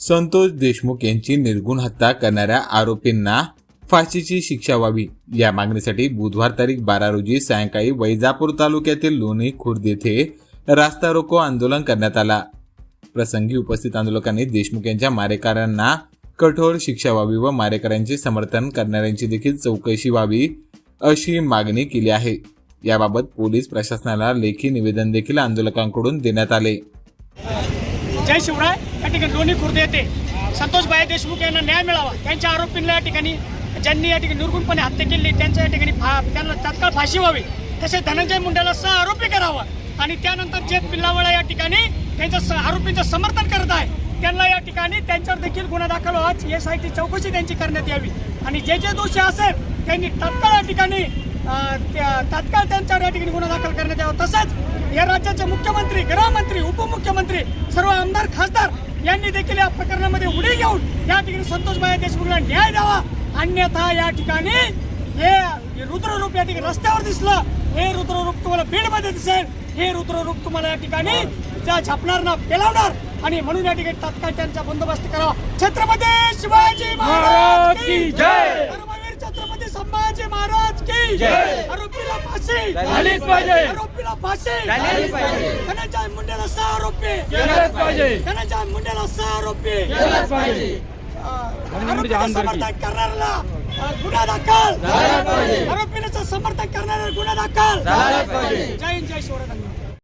संतोष देशमुख यांची निर्गुण हत्या करणाऱ्या आरोपींना फाशीची शिक्षा व्हावी. या मागणीसाठी बुधवार तारीख बारा रोजी सायंकाळी वैजापूर तालुक्यातील लोणी खुर्द येथे रास्ता रोको आंदोलन करण्यात आला. प्रसंगी उपस्थित आंदोलकांनी देशमुख यांच्या मारेकऱ्यांना कठोर शिक्षा व्हावी व मारेकऱ्यांचे समर्थन करणाऱ्यांची देखील चौकशी व्हावी अशी मागणी केली आहे. याबाबत पोलीस प्रशासनाला लेखी निवेदन देखील आंदोलकांकडून देण्यात आले. जय शिवराय या ठिकाणी दोन्ही खुर्द येते. संतोषबाई देशमुख यांना न्याय मिळावा त्यांच्या आरोपींना या ठिकाणी ज्यांनी या ठिकाणी निर्गुणपणे हत्या केली त्यांच्या या ठिकाणी फा त्यांना तात्काळ फाशी व्हावी. तसेच धनंजय मुंडेला सह आरोपी करावा. आणि त्यानंतर जे पिल्लावळा या ठिकाणी त्यांच्या स- आरोपींचं समर्थन करत आहे त्यांना या ठिकाणी त्यांच्यावर देखील गुन्हा दाखल व्हावा. एस आय टी चौकशी त्यांची करण्यात यावी. आणि जे जे दोषी असेल त्यांनी तात्काळ या ठिकाणी तात्काळ त्यांच्यावर या ठिकाणी गुन्हा दाखल करण्यात यावा. तसंच या राज्याचे मुख्यमंत्री गृहमंत्री उपमुख्यमंत्री सर्व आमदार खासदार यांनी देखील या प्रकरणामध्ये उडी घेऊन या ठिकाणी संतोषबाई देशमुखला न्याय द्यावा. अन्यथा या ठिकाणी हे रुद्ररूप या ठिकाणी रस्त्यावर दिसलं. हे रुद्ररूप तुम्हाला बीडमध्ये दिसेल. हे रुद्ररूप तुम्हाला या ठिकाणी त्या झापणार ना पेलावणार. आणि म्हणून या ठिकाणी तात्काळ त्यांचा बंदोबस्त करावा. छत्रपती शिवाजी महाराज की जय धर्मवीर छत्रपती संभाजी महाराज की जय आरोपीला फाशी झालीच पाहिजे. आरोपीला फाशी झालीच पाहिजे. धनंजय मुंडेला सह आरोपी केलंच पाहिजे. धनंजय मुंडेला सह आरोपी केलंच पाहिजे आरोपीचं समर्थन करणाऱ्याला गुन्हा दाखल. आरोपीचं समर्थन गुन्हा दाखल. जय हिंद जय शिवराय